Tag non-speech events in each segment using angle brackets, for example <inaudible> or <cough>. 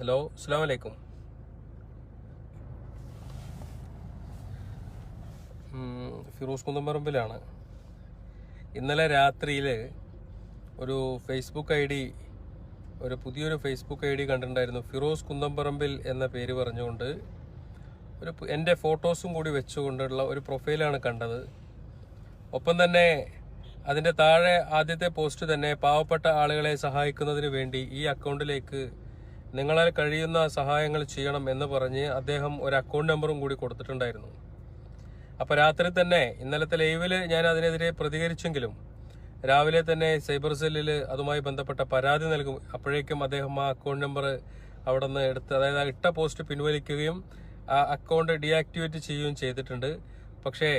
Hello അസ്സാം വലൈക്കും ഫിറോസ് കുന്നമ്പറമ്പിലാണ് ഇന്നലെ രാത്രിയിൽ ഒരു ഫേസ്ബുക്ക് ഐ ഡി ഒരു പുതിയൊരു ഫേസ്ബുക്ക് ഐ ഡി കണ്ടിട്ടുണ്ടായിരുന്നു. ഫിറോസ് കുന്നമ്പറമ്പിൽ എന്ന പേര് പറഞ്ഞുകൊണ്ട് ഒരു എന്റെ ഫോട്ടോസും കൂടി വെച്ചുകൊണ്ടുള്ള ഒരു പ്രൊഫൈലാണ് കണ്ടത്. ഒപ്പം തന്നെ അതിന്റെ താഴെ ആദ്യത്തെ പോസ്റ്റ് തന്നെ പാവപ്പെട്ട ആളുകളെ സഹായിക്കുന്നതിന് വേണ്ടി ഈ അക്കൗണ്ടിലേക്ക് നിങ്ങളാൽ കഴിയുന്ന സഹായങ്ങൾ ചെയ്യണം എന്ന് പറഞ്ഞ് അദ്ദേഹം ഒരു അക്കൗണ്ട് നമ്പറും കൂടി കൊടുത്തിട്ടുണ്ടായിരുന്നു. അപ്പോൾ രാത്രി തന്നെ ഇന്നലത്തെ ലൈവിൽ ഞാൻ അതിനെതിരെ പ്രതികരിച്ചെങ്കിലും രാവിലെ തന്നെ സൈബർ സെല്ലിൽ അതുമായി ബന്ധപ്പെട്ട പരാതി നൽകും. അപ്പോഴേക്കും അദ്ദേഹം ആ അക്കൗണ്ട് നമ്പർ അവിടെ നിന്ന് എടുത്ത് അതായത് ഇട്ട പോസ്റ്റ് പിൻവലിക്കുകയും ആ അക്കൗണ്ട് ഡീആക്ടിവേറ്റ് ചെയ്യുകയും ചെയ്തിട്ടുണ്ട്. പക്ഷേ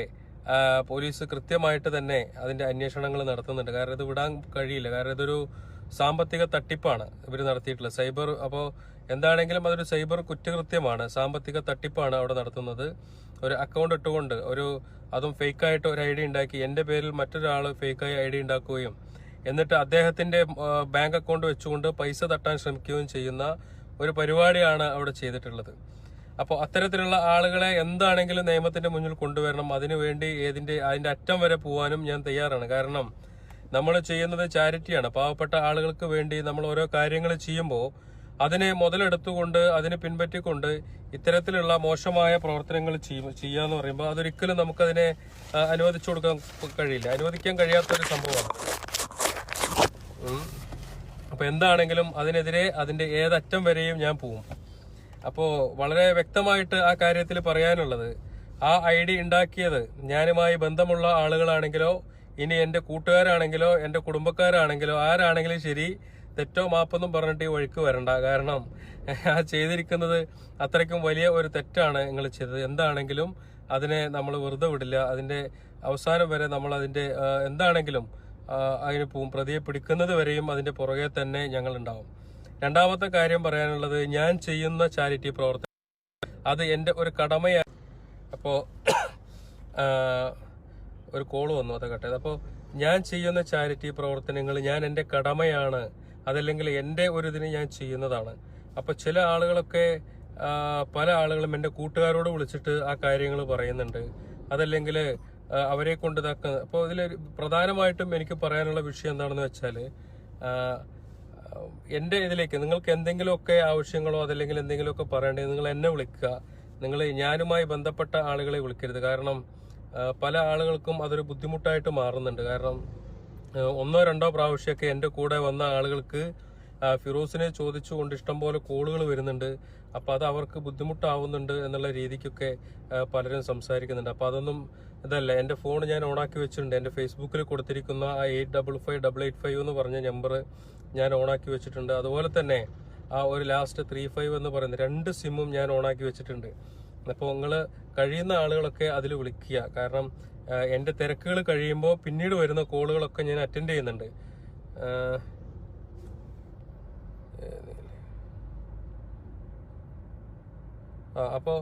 പോലീസ് കൃത്യമായിട്ട് തന്നെ അതിന്റെ അന്വേഷണങ്ങൾ നടത്തുന്നുണ്ട്. കാരണം ഇത് വിടാൻ കഴിയില്ല. കാരണം ഇതൊരു സാമ്പത്തിക തട്ടിപ്പാണ് ഇവർ നടത്തിയിട്ടുള്ളത്. സൈബർ അപ്പോൾ എന്താണെങ്കിലും അതൊരു സൈബർ കുറ്റകൃത്യമാണ്. സാമ്പത്തിക തട്ടിപ്പാണ് അവിടെ നടത്തുന്നത്. ഒരു അക്കൗണ്ട് ഇട്ടുകൊണ്ട് ഒരു അതും ഫേക്കായിട്ട് ഒരു ഐ ഡി ഉണ്ടാക്കി എന്റെ പേരിൽ മറ്റൊരാൾ ഫേക്കായി ഐ ഡി ഉണ്ടാക്കുകയും എന്നിട്ട് അദ്ദേഹത്തിന്റെ ബാങ്ക് അക്കൗണ്ട് വെച്ചുകൊണ്ട് പൈസ തട്ടാൻ ശ്രമിക്കുകയും ചെയ്യുന്ന ഒരു പരിപാടിയാണ് അവിടെ ചെയ്തിട്ടുള്ളത്. അപ്പോൾ അത്തരത്തിലുള്ള ആളുകളെ എന്താണെങ്കിലും നിയമത്തിന്റെ മുന്നിൽ കൊണ്ടുവരണം. അതിനുവേണ്ടി ഏതിന്റെ അതിന്റെ അറ്റം വരെ പോകാനും ഞാൻ തയ്യാറാണ്. കാരണം നമ്മൾ ചെയ്യുന്നത് ചാരിറ്റിയാണ്. പാവപ്പെട്ട ആളുകൾക്ക് വേണ്ടി നമ്മൾ ഓരോ കാര്യങ്ങൾ ചെയ്യുമ്പോൾ അതിനെ മുതലെടുത്തുകൊണ്ട് അതിനെ പിൻപറ്റിക്കൊണ്ട് ഇത്തരത്തിലുള്ള മോശമായ പ്രവർത്തനങ്ങൾ ചെയ്യും ചെയ്യാന്ന് പറയുമ്പോൾ അതൊരിക്കലും നമുക്കതിനെ അനുവദിച്ചു കൊടുക്കാൻ കഴിയില്ല. അനുവദിക്കാൻ കഴിയാത്തൊരു സംഭവമാണ്. അപ്പോൾ എന്താണെങ്കിലും അതിനെതിരെ അതിന്റെ ഏതറ്റം വരെയും ഞാൻ പോവും. അപ്പോ വളരെ വ്യക്തമായിട്ട് ആ കാര്യത്തിൽ പറയാനുള്ളത് ആ ഐ ഡി ഉണ്ടാക്കിയത് ഞാനുമായി ബന്ധമുള്ള ആളുകളാണെങ്കിലോ ഇനി എന്റെ കൂട്ടുകാരാണെങ്കിലോ എന്റെ കുടുംബക്കാരാണെങ്കിലോ ആരാണെങ്കിലും ശരി തെറ്റോ മാപ്പൊന്നും പറഞ്ഞിട്ട് ഈ വഴിക്ക് വരണ്ട. കാരണം ആ ചെയ്തിരിക്കുന്നത് അത്രയ്ക്കും വലിയ ഒരു തെറ്റാണ് നിങ്ങൾ ചെയ്തത്. എന്താണെങ്കിലും അതിനെ നമ്മൾ വെറുതെ വിടില്ല. അതിന്റെ അവസാനം വരെ നമ്മൾ അതിന്റെ എന്താണെങ്കിലും അതിന് പോവും പ്രതിയെ പിടിക്കുന്നത് വരെയും അതിന്റെ പുറകെ തന്നെ ഞങ്ങൾ ഉണ്ടാവും രണ്ടാമത്തെ കാര്യം പറയാനുള്ളത് ഞാൻ ചെയ്യുന്ന ചാരിറ്റി പ്രവർത്തനം അത് എന്റെ ഒരു കടമയാണ് അപ്പോൾ ഒരു കോൾ വന്നു അത് കട്ടത് അപ്പോൾ ഞാൻ ചെയ്യുന്ന ചാരിറ്റി പ്രവർത്തനങ്ങൾ ഞാൻ എന്റെ കടമയാണ്. അതല്ലെങ്കിൽ എന്റെ ഒരു ഇതിന് ഞാൻ ചെയ്യുന്നതാണ്. അപ്പോൾ ചില ആളുകളൊക്കെ പല ആളുകളും എന്റെ കൂട്ടുകാരോട് വിളിച്ചിട്ട് ആ കാര്യങ്ങൾ പറയുന്നുണ്ട്. അതല്ലെങ്കിൽ അവരെ കൊണ്ട് ഇതാക്കുന്നത് അപ്പോൾ ഇതിൽ പ്രധാനമായിട്ടും എനിക്ക് പറയാനുള്ള വിഷയം എന്താണെന്ന് വെച്ചാൽ എന്റെ ഇതിലേക്ക് നിങ്ങൾക്ക് എന്തെങ്കിലുമൊക്കെ ആവശ്യങ്ങളോ അതല്ലെങ്കിൽ എന്തെങ്കിലുമൊക്കെ പറയേണ്ടത് നിങ്ങൾ എന്നെ വിളിക്കുക. നിങ്ങൾ ഞാനുമായി ബന്ധപ്പെട്ട ആളുകളെ വിളിക്കരുത്. കാരണം പല ആളുകൾക്കും അതൊരു ബുദ്ധിമുട്ടായിട്ട് മാറുന്നുണ്ട്. കാരണം ഒന്നോ രണ്ടോ പ്രാവശ്യമൊക്കെ എന്റെ കൂടെ വന്ന ആളുകൾക്ക് ഫിറോസിനെ ചോദിച്ചുകൊണ്ട് ഇഷ്ടംപോലെ കോളുകൾ വരുന്നുണ്ട്. അപ്പോൾ അത് അവർക്ക് ബുദ്ധിമുട്ടാവുന്നുണ്ട് എന്നുള്ള രീതിക്കൊക്കെ പലരും സംസാരിക്കുന്നുണ്ട്. അപ്പോൾ അതൊന്നും ഇതല്ല. എന്റെ ഫോൺ ഞാൻ ഓണാക്കി വെച്ചിട്ടുണ്ട്. എന്റെ ഫേസ്ബുക്കിൽ കൊടുത്തിരിക്കുന്ന ആ eight double five double eight five എന്ന് പറഞ്ഞ നമ്പർ ഞാൻ ഓണാക്കി വെച്ചിട്ടുണ്ട്. അതുപോലെ തന്നെ ആ ഒരു ലാസ്റ്റ് ത്രീ ഫൈവ് എന്ന് പറയുന്ന രണ്ട് സിമ്മും ഞാൻ ഓണാക്കി വെച്ചിട്ടുണ്ട്. അപ്പോൾ നിങ്ങൾ കഴിയുന്ന ആളുകളൊക്കെ അതിൽ വിളിക്കുക. കാരണം എന്റെ തിരക്കുകൾ കഴിയുമ്പോൾ പിന്നീട് വരുന്ന കോളുകളൊക്കെ ഞാൻ അറ്റൻഡ് ചെയ്യുന്നുണ്ട്. ആ അപ്പോൾ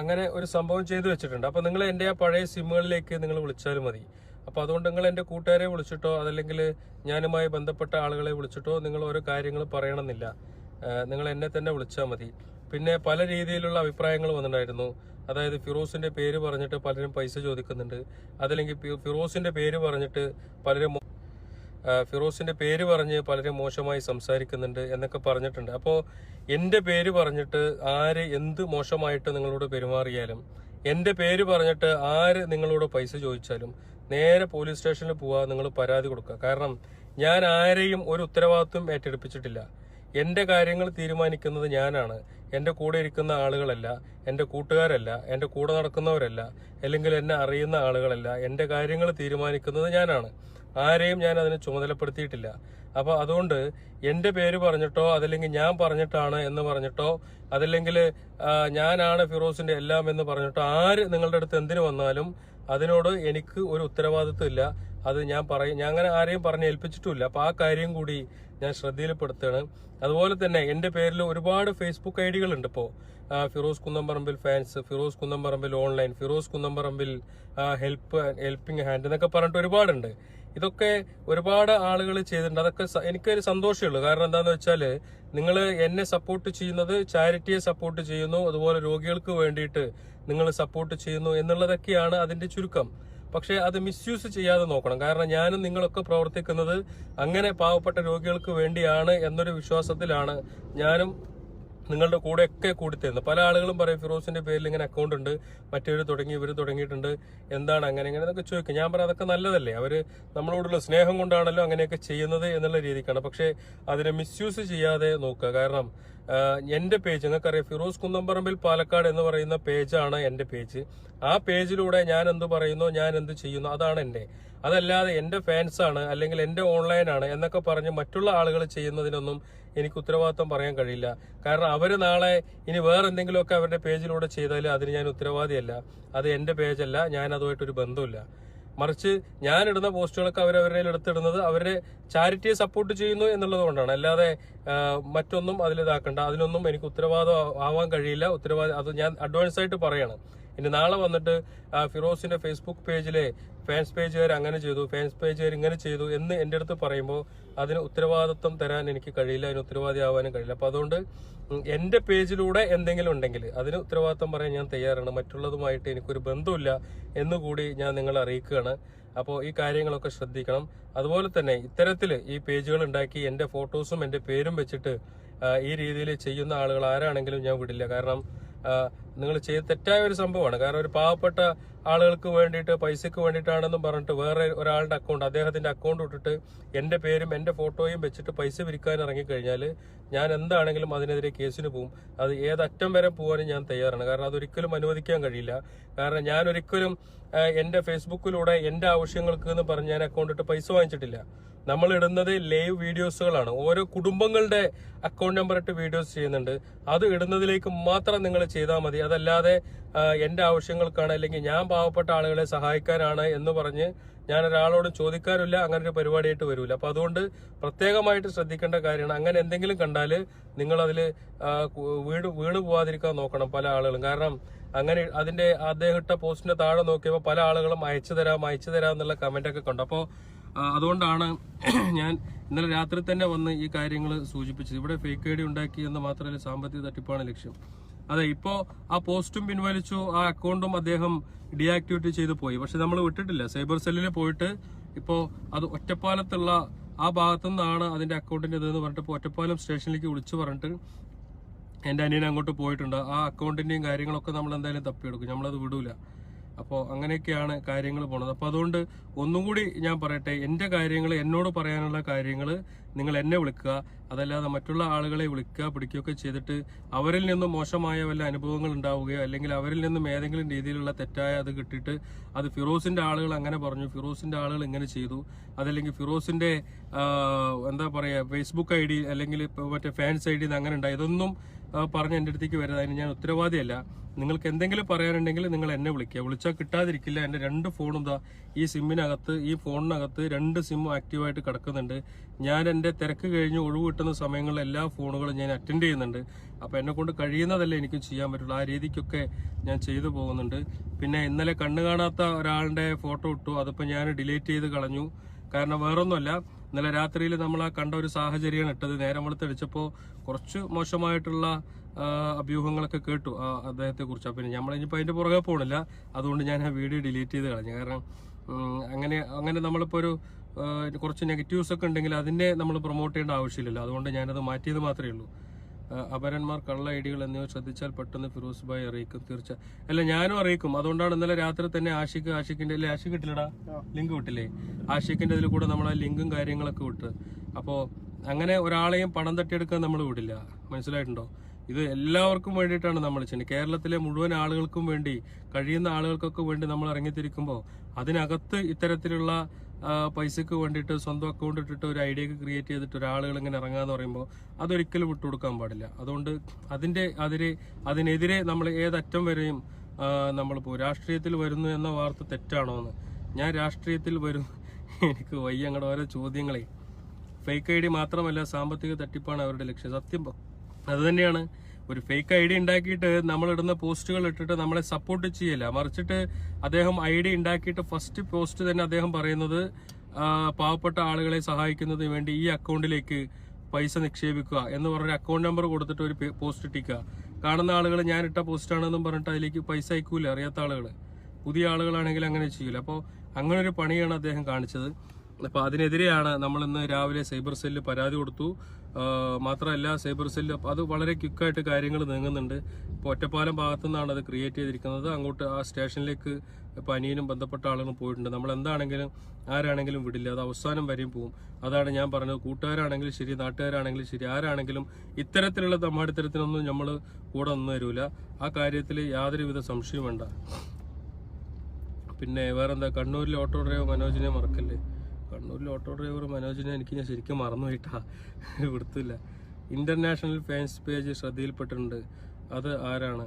അങ്ങനെ ഒരു സംഭവം ചെയ്തു വെച്ചിട്ടുണ്ട്. അപ്പോൾ നിങ്ങൾ എന്റെ ആ പഴയ സിമ്മുകളിലേക്ക് നിങ്ങൾ വിളിച്ചാൽ മതി. അപ്പോൾ അതുകൊണ്ട് നിങ്ങൾ എന്റെ കൂട്ടുകാരെ വിളിച്ചിട്ടോ അതല്ലെങ്കിൽ ഞാനുമായി ബന്ധപ്പെട്ട ആളുകളെ വിളിച്ചിട്ടോ നിങ്ങൾ ഓരോ കാര്യങ്ങൾ പറയണമെന്നില്ല. നിങ്ങൾ എന്നെ തന്നെ വിളിച്ചാൽ മതി. പിന്നെ പല രീതിയിലുള്ള അഭിപ്രായങ്ങൾ വന്നിട്ടുണ്ടായിരുന്നു. അതായത് ഫിറോസിന്റെ പേര് പറഞ്ഞിട്ട് പലരും പൈസ ചോദിക്കുന്നുണ്ട്. അതല്ലെങ്കിൽ ഫിറോസിന്റെ പേര് പറഞ്ഞിട്ട് പലരും ഫിറോസിന്റെ പേര് പറഞ്ഞ് പലരും മോശമായി സംസാരിക്കുന്നുണ്ട് എന്നൊക്കെ പറഞ്ഞിട്ടുണ്ട്. അപ്പോൾ എന്റെ പേര് പറഞ്ഞിട്ട് ആര് എന്ത് മോശമായിട്ട് നിങ്ങളോട് പെരുമാറിയാലും എന്റെ പേര് പറഞ്ഞിട്ട് ആര് നിങ്ങളോട് പൈസ ചോദിച്ചാലും നേരെ പോലീസ് സ്റ്റേഷനിൽ പോവാ നിങ്ങൾ പരാതി കൊടുക്കുക. കാരണം ഞാൻ ആരെയും ഒരു ഉത്തരവാദിത്വം ഏറ്റെടുപ്പിച്ചിട്ടില്ല. എന്റെ കാര്യങ്ങൾ തീരുമാനിക്കുന്നത് ഞാനാണ്. എന്റെ കൂടെ ഇരിക്കുന്ന ആളുകളല്ല എന്റെ കൂട്ടുകാരല്ല എന്റെ കൂടെ നടക്കുന്നവരല്ല അല്ലെങ്കിൽ എന്നെ അറിയുന്ന ആളുകളല്ല. എന്റെ കാര്യങ്ങൾ തീരുമാനിക്കുന്നത് ഞാനാണ്. ആരെയും ഞാൻ അതിനെ ചുമതലപ്പെടുത്തിയിട്ടില്ല. അപ്പോൾ അതുകൊണ്ട് എന്റെ പേര് പറഞ്ഞിട്ടോ അതല്ലെങ്കിൽ ഞാൻ പറഞ്ഞിട്ടാണ് എന്ന് പറഞ്ഞിട്ടോ അതല്ലെങ്കിൽ ഞാനാണ് ഫിറോസിന്റെ എല്ലാം എന്ന് പറഞ്ഞിട്ടോ ആര് നിങ്ങളുടെ അടുത്ത് എന്തിനു വന്നാലും അതിനോട് എനിക്ക് ഒരു ഉത്തരവാദിത്വം ഇല്ല. അത് ഞാൻ പറയും ഞാൻ അങ്ങനെ ആരെയും പറഞ്ഞ് ഏൽപ്പിച്ചിട്ടുമില്ല അപ്പൊ ആ കാര്യം കൂടി ഞാൻ ശ്രദ്ധയിൽപ്പെടുത്തുകയാണ് അതുപോലെ തന്നെ എന്റെ പേരിൽ ഒരുപാട് ഫേസ്ബുക്ക് ഐ ഡികളുണ്ട് ഇപ്പോൾ Firoz Kunnamparambil fans Firoz Kunnamparambil online Firoz Kunnamparambil help helping hand എന്നൊക്കെ പറഞ്ഞിട്ട് ഒരുപാടുണ്ട്. ഇതൊക്കെ ഒരുപാട് ആളുകൾ ചെയ്തിട്ടുണ്ട്. അതൊക്കെ എനിക്കൊരു സന്തോഷമേ ഉള്ളൂ. കാരണം എന്താന്ന് വെച്ചാൽ നിങ്ങൾ എന്നെ സപ്പോർട്ട് ചെയ്യുന്നത് ചാരിറ്റിയെ സപ്പോർട്ട് ചെയ്യുന്നു. അതുപോലെ രോഗികൾക്ക് വേണ്ടിയിട്ട് നിങ്ങൾ സപ്പോർട്ട് ചെയ്യുന്നു എന്നുള്ളതൊക്കെയാണ് അതിന്റെ ചുരുക്കം. പക്ഷേ അത് മിസ്യൂസ് ചെയ്യാതെ നോക്കണം. കാരണം ഞാനും നിങ്ങളൊക്കെ പ്രവർത്തിക്കുന്നത് അങ്ങനെ പാവപ്പെട്ട രോഗികൾക്ക് വേണ്ടിയാണ് എന്നൊരു വിശ്വാസത്തിലാണ് ഞാനും നിങ്ങളുടെ കൂടെയൊക്കെ കൂടിത്തരുന്നു പല ആളുകളും പറയും ഫിറോസിന്റെ പേരിൽ ഇങ്ങനെ അക്കൗണ്ട് ഉണ്ട്. മറ്റവർ തുടങ്ങി ഇവർ തുടങ്ങിയിട്ടുണ്ട്. എന്താണ് അങ്ങനെ ഇങ്ങനെ എന്നൊക്കെ ചോദിക്കും. ഞാൻ പറയാം അതൊക്കെ നല്ലതല്ലേ? അവർ നമ്മളോടുള്ള സ്നേഹം കൊണ്ടാണല്ലോ അങ്ങനെയൊക്കെ ചെയ്യുന്നത് എന്നുള്ള രീതിക്കാണ്. പക്ഷെ അതിനെ മിസ്യൂസ് ചെയ്യാതെ നോക്കുക. കാരണം എന്റെ പേജ് നിങ്ങൾക്കറിയാം ഫിറോസ് കുന്നംപറമ്പിൽ പാലക്കാട് എന്ന് പറയുന്ന പേജാണ് എന്റെ പേജ് ആ പേജിലൂടെ ഞാൻ എന്ത് പറയുന്നു ഞാൻ എന്ത് ചെയ്യുന്നു അതാണ് എന്റെ അതല്ലാതെ എന്റെ ഫാൻസ് ആണ് അല്ലെങ്കിൽ എന്റെ ഓൺലൈനാണ് എന്നൊക്കെ പറഞ്ഞ് മറ്റുള്ള ആളുകൾ ചെയ്യുന്നതിനൊന്നും എനിക്ക് ഉത്തരവാദിത്വം പറയാൻ കഴിയില്ല. കാരണം അവർ നാളെ ഇനി വേറെ എന്തെങ്കിലുമൊക്കെ അവരുടെ പേജിലൂടെ ചെയ്താൽ അതിന് ഞാൻ ഉത്തരവാദിയല്ല. അത് എന്റെ പേജല്ല ഞാൻ അതുമായിട്ടൊരു ബന്ധമില്ല മറിച്ച് ഞാൻ ഇടുന്ന പോസ്റ്റുകളൊക്കെ അവരവരുടെ എടുത്തിടുന്നത് അവരുടെ ചാരിറ്റിയെ സപ്പോർട്ട് ചെയ്യുന്നു എന്നുള്ളത് കൊണ്ടാണ്. അല്ലാതെ മറ്റൊന്നും അതിൽ അതിനൊന്നും എനിക്ക് ഉത്തരവാദിത്വം ആവാൻ കഴിയില്ല. ഉത്തരവാദി അത് ഞാൻ അഡ്വാൻസ് ആയിട്ട് പറയണം. ഇനി നാളെ വന്നിട്ട് ഫിറോസിന്റെ ഫേസ്ബുക്ക് പേജിലെ ഫാൻസ് പേജുകാർ അങ്ങനെ ചെയ്തു ഫാൻസ് പേജുകാർ ഇങ്ങനെ ചെയ്തു എന്ന് എന്റെ അടുത്ത് പറയുമ്പോൾ അതിന് ഉത്തരവാദിത്വം തരാൻ എനിക്ക് കഴിയില്ല അതിന് ഉത്തരവാദി ആവാനും കഴിയില്ല. അപ്പൊ അതുകൊണ്ട് എന്റെ പേജിലൂടെ എന്തെങ്കിലും ഉണ്ടെങ്കിൽ അതിന് ഉത്തരവാദിത്വം പറയാൻ ഞാൻ തയ്യാറാണ്. മറ്റുള്ളതുമായിട്ട് എനിക്കൊരു ബന്ധമില്ല എന്നുകൂടി ഞാൻ നിങ്ങളെ അറിയിക്കുകയാണ്. അപ്പോൾ ഈ കാര്യങ്ങളൊക്കെ ശ്രദ്ധിക്കണം. അതുപോലെ തന്നെ ഇത്തരത്തിൽ ഈ പേജുകൾ ഉണ്ടാക്കി എന്റെ ഫോട്ടോസും എന്റെ പേരും വെച്ചിട്ട് ഈ രീതിയിൽ ചെയ്യുന്ന ആളുകൾ ആരാണെങ്കിലും ഞാൻ വിടില്ല. കാരണം നിങ്ങൾ ചെയ്ത് തെറ്റായ ഒരു സംഭവമാണ്. കാരണം ഒരു പാവപ്പെട്ട ആളുകൾക്ക് വേണ്ടിയിട്ട് പൈസയ്ക്ക് വേണ്ടിയിട്ടാണെന്നും പറഞ്ഞിട്ട് വേറെ ഒരാളുടെ അക്കൗണ്ട് അദ്ദേഹത്തിന്റെ അക്കൗണ്ട് ഇട്ടിട്ട് എന്റെ പേരും എന്റെ ഫോട്ടോയും വെച്ചിട്ട് പൈസ പിരിക്കാൻ ഇറങ്ങിക്കഴിഞ്ഞാൽ ഞാൻ എന്താണെങ്കിലും അതിനെതിരെ കേസിന് പോകും അത് ഏതറ്റം വരെ പോകാനും ഞാൻ തയ്യാറാണ്. കാരണം അതൊരിക്കലും അനുവദിക്കാൻ കഴിയില്ല. കാരണം ഞാൻ ഒരിക്കലും എന്റെ ഫേസ്ബുക്കിലൂടെ എന്റെ ആവശ്യങ്ങൾക്ക് എന്ന് പറഞ്ഞ് ഞാൻ അക്കൗണ്ട് ഇട്ട് പൈസ വാങ്ങിച്ചിട്ടില്ല. നമ്മൾ ഇടുന്നത് ലൈവ് വീഡിയോസുകളാണ് ഓരോ കുടുംബങ്ങളുടെ അക്കൗണ്ട് നമ്പർ ഇട്ട് വീഡിയോസ് ചെയ്യുന്നുണ്ട്. അത് ഇടുന്നതിലേക്ക് മാത്രം നിങ്ങൾ ചെയ്താൽ മതി. അതല്ലാതെ എന്റെ ആവശ്യങ്ങൾക്കാണ് അല്ലെങ്കിൽ ഞാൻ പാവപ്പെട്ട ആളുകളെ സഹായിക്കാനാണ് എന്ന് പറഞ്ഞ് ഞാൻ ഒരാളോട് ചോദിക്കാറില്ല അങ്ങനെ ഒരു പരിപാടിയായിട്ട് വരൂല. അപ്പോൾ അതുകൊണ്ട് പ്രത്യേകമായിട്ട് ശ്രദ്ധിക്കേണ്ട കാര്യമാണ്. അങ്ങനെ എന്തെങ്കിലും കണ്ടാൽ നിങ്ങൾ അതിൽ വീട് വീണ് പോവാതിരിക്കാൻ നോക്കണം പല ആളുകളും. കാരണം അങ്ങനെ അതിന്റെ അദ്ദേഹം ഇട്ട പോസ്റ്റിന്റെ താഴെ നോക്കിയപ്പോൾ പല ആളുകളും അയച്ചു തരാം അയച്ചു തരാം എന്നുള്ള കമന്റ് ഒക്കെ കണ്ടു. അപ്പോൾ അതുകൊണ്ടാണ് <clears throat> ഞാൻ ഇന്നലെ രാത്രി തന്നെ വന്ന് ഈ കാര്യങ്ങൾ സൂചിപ്പിച്ചത്. ഇവിടെ ഫേക്ക് ഐ ഡി ഉണ്ടാക്കി എന്ന് മാത്രമല്ല സാമ്പത്തിക തട്ടിപ്പാണ് ലക്ഷ്യം. അതെ ഇപ്പോ ആ പോസ്റ്റും പിൻവലിച്ചു ആ അക്കൗണ്ടും അദ്ദേഹം ഡീആക്ടിവേറ്റ് ചെയ്ത് പോയി. പക്ഷെ നമ്മൾ വിട്ടിട്ടില്ല. സൈബർ സെല്ലിൽ പോയിട്ട് ഇപ്പോ അത് ഒറ്റപ്പാലത്തുള്ള ആ ഭാഗത്തു നിന്നാണ് അതിന്റെ അക്കൗണ്ടിന്റെ ഇതെന്ന് പറഞ്ഞിട്ട് ഒറ്റപ്പാലം സ്റ്റേഷനിലേക്ക് വിളിച്ചു പറഞ്ഞിട്ട് എന്റെ അനിയൻ അങ്ങോട്ട് പോയിട്ടുണ്ട്. ആ അക്കൗണ്ടിന്റെയും കാര്യങ്ങളൊക്കെ നമ്മൾ എന്തായാലും തപ്പിയെടുക്കും. നമ്മളത് വിടൂല. അപ്പോൾ അങ്ങനെയൊക്കെയാണ് കാര്യങ്ങൾ പോണത്. അപ്പോൾ അതുകൊണ്ട് ഒന്നും കൂടി ഞാൻ പറയട്ടെ എന്റെ കാര്യങ്ങൾ എന്നോട് പറയാനുള്ള കാര്യങ്ങൾ നിങ്ങൾ എന്നെ വിളിക്കുക. അതല്ലാതെ മറ്റുള്ള ആളുകളെ വിളിക്കുക പിടിക്കുകയൊക്കെ ചെയ്തിട്ട് അവരിൽ നിന്നും മോശമായ വല്ല അനുഭവങ്ങൾ ഉണ്ടാവുകയോ അല്ലെങ്കിൽ അവരിൽ നിന്നും ഏതെങ്കിലും രീതിയിലുള്ള തെറ്റായ അത് കിട്ടിയിട്ട് അത് ഫിറോസിന്റെ ആളുകൾ അങ്ങനെ പറഞ്ഞു ഫിറോസിന്റെ ആളുകൾ ഇങ്ങനെ ചെയ്തു. അതല്ലെങ്കിൽ ഫിറോസിന്റെ എന്താ പറയുക ഫേസ്ബുക്ക് ഐ ഡി അല്ലെങ്കിൽ മറ്റേ ഫാൻസ് ഐ ഡി അങ്ങനെ ഉണ്ടായി. ഇതൊന്നും പറഞ്ഞ് എന്റെ അടുത്തേക്ക് വരാതെ അതിന് ഞാൻ ഉത്തരവാദിയല്ല. നിങ്ങൾക്ക് എന്തെങ്കിലും പറയാനുണ്ടെങ്കിൽ നിങ്ങൾ എന്നെ വിളിക്കുക. വിളിച്ചാൽ കിട്ടാതിരിക്കില്ല. എന്റെ രണ്ട് ഫോണും ഇതാ ഈ സിമ്മിനകത്ത് ഈ ഫോണിനകത്ത് രണ്ട് സിമ്മും ആക്റ്റീവായിട്ട് കിടക്കുന്നുണ്ട്. ഞാൻ എന്റെ തിരക്ക് കഴിഞ്ഞ് ഒഴിവ് കിട്ടുന്ന സമയങ്ങളിൽ എല്ലാ ഫോണുകളും ഞാൻ അറ്റൻഡ് ചെയ്യുന്നുണ്ട്. അപ്പോൾ എന്നെ കൊണ്ട് കഴിയുന്നതല്ലേ എനിക്ക് ചെയ്യാൻ പറ്റുള്ളൂ. ആ രീതിക്കൊക്കെ ഞാൻ ചെയ്തു പോകുന്നുണ്ട്. പിന്നെ ഇന്നലെ കണ്ണു കാണാത്ത ഒരാളുടെ ഫോട്ടോ ഇട്ടു. അതിപ്പോൾ ഞാൻ ഡിലീറ്റ് ചെയ്ത് കളഞ്ഞു. കാരണം വേറൊന്നുമല്ല ഇന്നലെ രാത്രിയിൽ നമ്മൾ ആ കണ്ട ഒരു സാഹചര്യമാണ് ഇട്ടത്. നേരം വെളുത്തടിച്ചപ്പോൾ കുറച്ച് മോശമായിട്ടുള്ള അഭ്യൂഹങ്ങളൊക്കെ കേട്ടു ആ അദ്ദേഹത്തെ കുറിച്ച് പിന്നെ നമ്മൾ ഇനിയിപ്പോൾ അതിന്റെ പുറകെ പോകണില്ല അതുകൊണ്ട് ഞാൻ ആ വീഡിയോ ഡിലീറ്റ് ചെയ്ത് കളഞ്ഞു. കാരണം അങ്ങനെ അങ്ങനെ നമ്മളിപ്പോൾ ഒരു കുറച്ച് നെഗറ്റീവ്സ് ഒക്കെ ഉണ്ടെങ്കിൽ അതിനെ നമ്മൾ പ്രൊമോട്ട് ചെയ്യേണ്ട ആവശ്യമില്ലല്ലോ. അതുകൊണ്ട് ഞാനത് മാറ്റിയത് മാത്രമേ ഉള്ളൂ. അപരന്മാർ കള്ള ഐഡികൾ എന്നിവ ശ്രദ്ധിച്ചാൽ പെട്ടെന്ന് ഫിറോസ് ഭായി അറിയിക്കും. തീർച്ച അല്ല ഞാനും അറിയിക്കും. അതുകൊണ്ടാണ് ഇന്നലെ രാത്രി തന്നെ ആഷിക്ക് ആഷിക്കിന്റെ അല്ലെ ആഷിക്ക് കിട്ടില്ലടാ? ലിങ്ക് വിട്ടില്ലേ? ആഷിക്കിന്റെ ഇതിൽ കൂടെ നമ്മൾ ആ ലിങ്കും കാര്യങ്ങളൊക്കെ വിട്ട്. അപ്പോ അങ്ങനെ ഒരാളെയും പണം തട്ടിയെടുക്കാൻ നമ്മൾ വിടില്ല. മനസ്സിലായിട്ടുണ്ടോ? ഇത് എല്ലാവർക്കും വേണ്ടിയിട്ടാണ് നമ്മൾ ചെയ്യുന്നത്. കേരളത്തിലെ മുഴുവൻ ആളുകൾക്കും വേണ്ടി കഴിയുന്ന ആളുകൾക്കൊക്കെ വേണ്ടി നമ്മൾ ഇറങ്ങിത്തിരിക്കുമ്പോൾ അതിനകത്ത് ഇത്തരത്തിലുള്ള പൈസക്ക് വേണ്ടിയിട്ട് സ്വന്തം അക്കൗണ്ട് ഇട്ടിട്ട് ഒരു ഐഡിയ ഒക്കെ ക്രിയേറ്റ് ചെയ്തിട്ട് ഒരാളുകൾ ഇങ്ങനെ ഇറങ്ങാന്ന് പറയുമ്പോൾ അതൊരിക്കലും വിട്ടുകൊടുക്കാൻ പാടില്ല. അതുകൊണ്ട് അതിന്റെ അതിരെ അതിനെതിരെ നമ്മൾ ഏതറ്റം വരെയും നമ്മൾ പോകും രാഷ്ട്രീയത്തിൽ വരുന്നു എന്ന വാർത്ത തെറ്റാണോ എന്ന് ഞാൻ രാഷ്ട്രീയത്തിൽ വരും എനിക്ക് വയ്യ അങ്ങോട്ട് ഓരോ ചോദ്യങ്ങളെ. ഫേക്ക് ഐ ഡി മാത്രമല്ല സാമ്പത്തിക തട്ടിപ്പാണ് അവരുടെ ലക്ഷ്യം. സത്യം അത് തന്നെയാണ് ഒരു ഫേക്ക് ഐ ഡി ഉണ്ടാക്കിയിട്ട് നമ്മൾ ഇടുന്ന പോസ്റ്റുകൾ ഇട്ടിട്ട് നമ്മളെ സപ്പോർട്ട് ചെയ്യില്ല. മറിച്ചിട്ട് അദ്ദേഹം ഐ ഡി ഉണ്ടാക്കിയിട്ട് ഫസ്റ്റ് പോസ്റ്റ് തന്നെ അദ്ദേഹം പറയുന്നത് പാവപ്പെട്ട ആളുകളെ സഹായിക്കുന്നതിന് വേണ്ടി ഈ അക്കൗണ്ടിലേക്ക് പൈസ നിക്ഷേപിക്കുക എന്ന് പറഞ്ഞൊരു അക്കൗണ്ട് നമ്പർ കൊടുത്തിട്ട് ഒരു പോസ്റ്റ് ഇട്ടിക്കുക കാണുന്ന ആളുകൾ ഞാൻ ഇട്ട പോസ്റ്റാണെന്നും പറഞ്ഞിട്ട് അതിലേക്ക് പൈസ അയക്കൂല അറിയാത്ത ആളുകൾ പുതിയ ആളുകളാണെങ്കിൽ അങ്ങനെ ചെയ്യില്ല അപ്പോൾ അങ്ങനൊരു പണിയാണ് അദ്ദേഹം കാണിച്ചത്. അപ്പോൾ അതിനെതിരെയാണ് നമ്മൾ ഇന്ന് രാവിലെ സൈബർ സെല്ല് പരാതി കൊടുത്തു. മാത്രമല്ല സൈബർ സെല്ല് അത് വളരെ ക്വിക്കായിട്ട് കാര്യങ്ങൾ നീങ്ങുന്നുണ്ട്. ഇപ്പോൾ ഒറ്റപ്പാലം ഭാഗത്തു നിന്നാണ് അത് ക്രിയേറ്റ് ചെയ്തിരിക്കുന്നത്. അങ്ങോട്ട് ആ സ്റ്റേഷനിലേക്ക് ഇപ്പോൾ അനിയനും ബന്ധപ്പെട്ട ആളുകൾ പോയിട്ടുണ്ട്. നമ്മൾ എന്താണെങ്കിലും ആരാണെങ്കിലും വിടില്ല. അത് അവസാനം വരെയും പോകും അതാണ് ഞാൻ പറഞ്ഞത്. കൂട്ടുകാരാണെങ്കിലും ശരി നാട്ടുകാരാണെങ്കിലും ശരി ആരാണെങ്കിലും ഇത്തരത്തിലുള്ള തമ്മാടിത്തരത്തിനൊന്നും നമ്മൾ കൂടെ ഒന്നും തരൂല. ആ കാര്യത്തിൽ യാതൊരുവിധ സംശയവും വേണ്ട. പിന്നെ വേറെന്താ? കണ്ണൂരിലെ ഓട്ടോ ഡ്രൈവർ മനോജിനെ മറക്കല്ലേ? കണ്ണൂരിലെ ഓട്ടോ ഡ്രൈവർ മനോജിനെ എനിക്ക് ഞാൻ ശരിക്കും മറന്നു പോയിട്ടാ കൊടുത്തില്ല. ഇന്റർനാഷണൽ ഫാൻസ് പേജ് ശ്രദ്ധയിൽപ്പെട്ടിട്ടുണ്ട്. അത് ആരാണ്?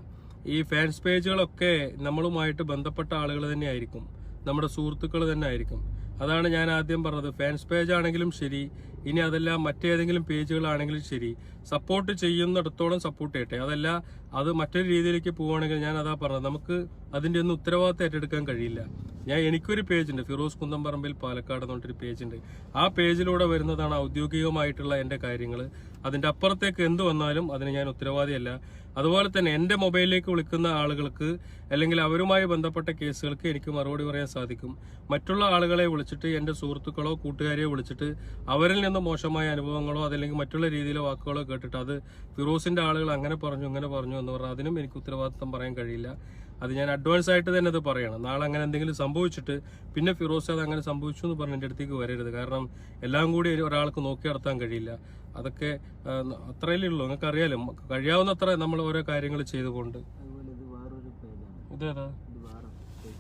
ഈ ഫാൻസ് പേജുകളൊക്കെ നമ്മളുമായിട്ട് ബന്ധപ്പെട്ട ആളുകൾ തന്നെയായിരിക്കും. നമ്മുടെ സുഹൃത്തുക്കൾ തന്നെ ആയിരിക്കും അതാണ് ഞാൻ ആദ്യം പറഞ്ഞത്. ഫാൻസ് പേജ് ആണെങ്കിലും ശരി ഇനി അതല്ല മറ്റേതെങ്കിലും പേജുകളാണെങ്കിലും ശരി. സപ്പോർട്ട് ചെയ്യുന്നിടത്തോളം സപ്പോർട്ട് ചെയ്യട്ടെ. അതല്ല അത് മറ്റൊരു രീതിയിലേക്ക് പോവുകയാണെങ്കിൽ ഞാൻ അതാ പറഞ്ഞത്. നമുക്ക് അതിന്റെ ഒന്നും ഉത്തരവാദിത്തം ഏറ്റെടുക്കാൻ കഴിയില്ല. ഞാൻ എനിക്കൊരു പേജ് ഉണ്ട് ഫിറോസ് കുന്തംപറമ്പിൽ പാലക്കാട് എന്ന് പറഞ്ഞിട്ടൊരു പേജ് ഉണ്ട് ആ പേജിലൂടെ വരുന്നതാണ് ഔദ്യോഗികമായിട്ടുള്ള എന്റെ കാര്യങ്ങൾ അതിന്റെ അപ്പുറത്തേക്ക് എന്ത് വന്നാലും അതിന് ഞാൻ ഉത്തരവാദിയല്ല. അതുപോലെ തന്നെ എന്റെ മൊബൈലിലേക്ക് വിളിക്കുന്ന ആളുകൾക്ക് അല്ലെങ്കിൽ അവരുമായി ബന്ധപ്പെട്ട കേസുകൾക്ക് എനിക്ക് മറുപടി പറയാൻ സാധിക്കും. മറ്റുള്ള ആളുകളെ വിളിച്ചിട്ട് എന്റെ സുഹൃത്തുക്കളോ കൂട്ടുകാരെയോ വിളിച്ചിട്ട് അവരിൽ നിന്ന് മോശമായ അനുഭവങ്ങളോ അതല്ലെങ്കിൽ മറ്റുള്ള രീതിയിലോ വാക്കുകളോ കേട്ടിട്ട് അത് ഫിറോസിന്റെ ആളുകൾ അങ്ങനെ പറഞ്ഞു ഇങ്ങനെ പറഞ്ഞു എന്ന് പറഞ്ഞാൽ അതിനും എനിക്ക് ഉത്തരവാദിത്തം പറയാൻ കഴിയില്ല. അത് ഞാൻ അഡ്വാൻസ് ആയിട്ട് തന്നെ അത് പറയണം. നാളെ അങ്ങനെ എന്തെങ്കിലും സംഭവിച്ചിട്ട് പിന്നെ ഫിറോസ് അത് അങ്ങനെ സംഭവിച്ചു എന്ന് പറഞ്ഞ എന്റെ അടുത്തേക്ക് വരരുത്. കാരണം എല്ലാം കൂടി ഒരാൾക്ക് നോക്കി നടത്താൻ കഴിയില്ല. അതൊക്കെ അത്രയല്ലേ ഉള്ളൂ. നിങ്ങൾക്ക് അറിയാലോ കഴിയാവുന്നത്ര നമ്മൾ ഓരോ കാര്യങ്ങൾ ചെയ്തുകൊണ്ട്. ഇതേതാ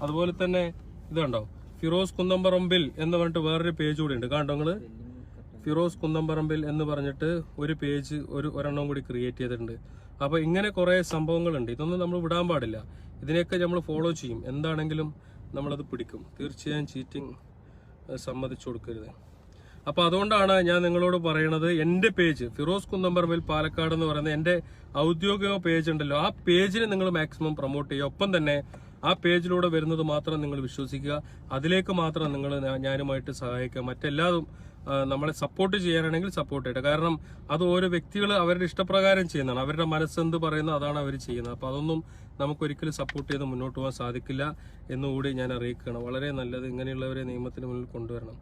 അതുപോലെ തന്നെ ഇതുണ്ടോ ഫിറോസ് കുന്നംപറമ്പിൽ എന്ന് പറഞ്ഞിട്ട് വേറൊരു പേജ് കൂടി ഉണ്ട്. കണ്ടോ നിങ്ങൾ. ഫിറോസ് കുന്നംപറമ്പിൽ എന്ന് പറഞ്ഞിട്ട് ഒരു പേജ് ഒരു ഒരെണ്ണം കൂടി ക്രിയേറ്റ് ചെയ്തിട്ടുണ്ട്. അപ്പോൾ ഇങ്ങനെ കുറേ സംഭവങ്ങളുണ്ട്. ഇതൊന്നും നമ്മൾ വിടാൻ പാടില്ല. ഇതിനെയൊക്കെ നമ്മൾ ഫോളോ ചെയ്യും. എന്താണെങ്കിലും നമ്മളത് പിടിക്കും. തീർച്ചയായും ചീറ്റിംഗ് സമ്മതിച്ചു കൊടുക്കരുത്. അപ്പോൾ അതുകൊണ്ടാണ് ഞാൻ നിങ്ങളോട് പറയുന്നത് എന്റെ പേജ് ഫിറോസ് കുന്നംപറമ്പിൽ പാലക്കാട് എന്ന് പറയുന്ന എന്റെ ഔദ്യോഗിക പേജ് ഉണ്ടല്ലോ. ആ പേജിന് നിങ്ങൾ മാക്സിമം പ്രൊമോട്ട് ചെയ്യുക. ഒപ്പം തന്നെ ആ പേജിലൂടെ വരുന്നത് മാത്രം നിങ്ങൾ വിശ്വസിക്കുക. അതിലേക്ക് മാത്രം നിങ്ങൾ ഞാനുമായിട്ട് സഹായിക്കുക. മറ്റെല്ലാതും നമ്മളെ സപ്പോർട്ട് ചെയ്യാനാണെങ്കിൽ സപ്പോർട്ട് ചെയ്യട്ടെ. കാരണം അത് ഓരോ വ്യക്തികൾ അവരുടെ ഇഷ്ടപ്രകാരം ചെയ്യുന്നതാണ്. അവരുടെ മനസ്സെന്ത് പറയുന്നത് അതാണ് അവർ ചെയ്യുന്നത്. അപ്പോൾ അതൊന്നും നമുക്കൊരിക്കലും സപ്പോർട്ട് ചെയ്ത് മുന്നോട്ട് പോകാൻ സാധിക്കില്ല എന്നുകൂടി ഞാൻ അറിയിക്കുകയാണ്. വളരെ നല്ലത് ഇങ്ങനെയുള്ളവരെ നിയമത്തിന് മുന്നിൽ കൊണ്ടുവരണം.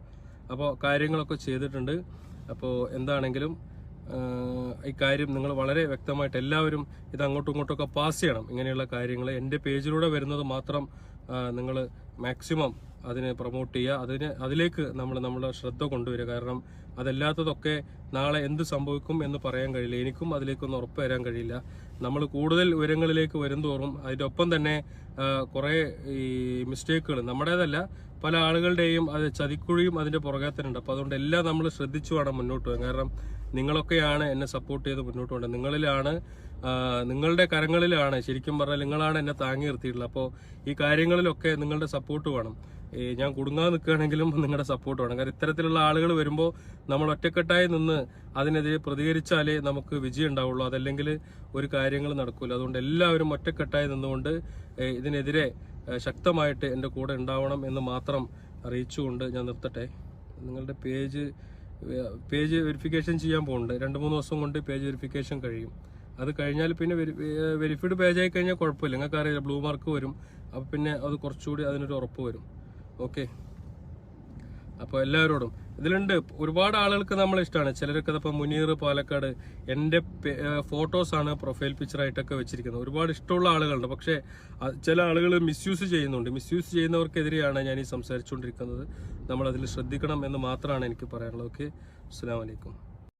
അപ്പോൾ കാര്യങ്ങളൊക്കെ ചെയ്തിട്ടുണ്ട്. അപ്പോൾ എന്താണെങ്കിലും ഈ കാര്യം നിങ്ങൾ വളരെ വ്യക്തമായിട്ട് എല്ലാവരും ഇത് അങ്ങോട്ടും ഇങ്ങോട്ടൊക്കെ പാസ് ചെയ്യണം. ഇങ്ങനെയുള്ള കാര്യങ്ങൾ എന്റെ പേജിലൂടെ വരുന്നത് മാത്രം നിങ്ങൾ മാക്സിമം അതിനെ പ്രൊമോട്ട് ചെയ്യുക അതിന് അതിലേക്ക് നമ്മൾ നമ്മുടെ ശ്രദ്ധ കൊണ്ടുവരിക. കാരണം അതല്ലാത്തതൊക്കെ നാളെ എന്ത് സംഭവിക്കും എന്ന് പറയാൻ കഴിയില്ല. എനിക്കും അതിലേക്കൊന്നും ഉറപ്പ് വരാൻ കഴിയില്ല. നമ്മൾ കൂടുതൽ ഉയരങ്ങളിലേക്ക് വരും തോറും അതിന്റെ ഒപ്പം തന്നെ കുറേ ഈ മിസ്റ്റേക്കുകൾ നമ്മുടേതല്ല പല ആളുകളുടെയും അത് ചതിക്കുഴിയും അതിന്റെ പുറകെ തന്നെ ഉണ്ട്. അപ്പൊ അതുകൊണ്ട് എല്ലാം നമ്മൾ ശ്രദ്ധിച്ചു വേണം മുന്നോട്ട് പോകാൻ. കാരണം നിങ്ങളൊക്കെയാണ് എന്നെ സപ്പോർട്ട് ചെയ്ത് മുന്നോട്ട് പോകേണ്ടത്. നിങ്ങളിലാണ് നിങ്ങളുടെ കരങ്ങളിലാണ് ശരിക്കും പറഞ്ഞാൽ നിങ്ങളാണ് എന്നെ താങ്ങി നിർത്തിയിട്ടുള്ളത്. അപ്പോൾ ഈ കാര്യങ്ങളിലൊക്കെ നിങ്ങളുടെ സപ്പോർട്ട് വേണം. ഞാൻ കുടുങ്ങാൻ നിൽക്കുകയാണെങ്കിലും നിങ്ങളുടെ സപ്പോർട്ട് വേണം. കാരണം ഇത്തരത്തിലുള്ള ആളുകൾ വരുമ്പോൾ നമ്മൾ ഒറ്റക്കെട്ടായി നിന്ന് അതിനെതിരെ പ്രതികരിച്ചാലേ നമുക്ക് വിജയം ഉണ്ടാവുള്ളൂ. അതല്ലെങ്കിൽ ഒരു കാര്യങ്ങൾ നടക്കില്ല അതുകൊണ്ട് എല്ലാവരും ഒറ്റക്കെട്ടായി നിന്നുകൊണ്ട് ഇതിനെതിരെ ശക്തമായിട്ട് എന്റെ കൂടെ ഉണ്ടാവണം എന്ന് മാത്രം അറിയിച്ചുകൊണ്ട് ഞാൻ നിർത്തട്ടെ. നിങ്ങളുടെ പേജ് പേജ് വെരിഫിക്കേഷൻ ചെയ്യാൻ പോകുന്നുണ്ട് രണ്ട് മൂന്ന് ദിവസം കൊണ്ട് പേജ് വെരിഫിക്കേഷൻ കഴിയും. അത് കഴിഞ്ഞാൽ പിന്നെ വെരിഫൈഡ് പേജ് ആയി കഴിഞ്ഞാൽ കുഴപ്പമില്ല. നിങ്ങൾക്ക് ബ്ലൂ മാർക്ക് വരും. അപ്പം പിന്നെ അത് കുറച്ചുകൂടി അതിനൊരു ഉറപ്പ് വരും. ഓക്കെ. അപ്പോൾ എല്ലാവരോടും. ഇതിലുണ്ട് ഒരുപാട് ആളുകൾക്ക് നമ്മൾ ഇഷ്ടമാണ് ചിലരൊക്കെ ഇപ്പം മുനീർ പാലക്കാട് എന്റെ ഫോട്ടോസാണ് പ്രൊഫൈൽ പിക്ചറായിട്ടൊക്കെ വെച്ചിരിക്കുന്നത്. ഒരുപാട് ഇഷ്ടമുള്ള ആളുകളുണ്ട്. പക്ഷേ ചില ആളുകൾ മിസ്യൂസ് ചെയ്യുന്നുണ്ട്. മിസ്യൂസ് ചെയ്യുന്നവർക്കെതിരെയാണ് ഞാൻ ഈ സംസാരിച്ചുകൊണ്ടിരിക്കുന്നത്. നമ്മളതിൽ ശ്രദ്ധിക്കണം എന്ന് മാത്രമാണ് എനിക്ക് പറയാനുള്ളത്. ഓക്കെ. അസ്സാം വലൈക്കും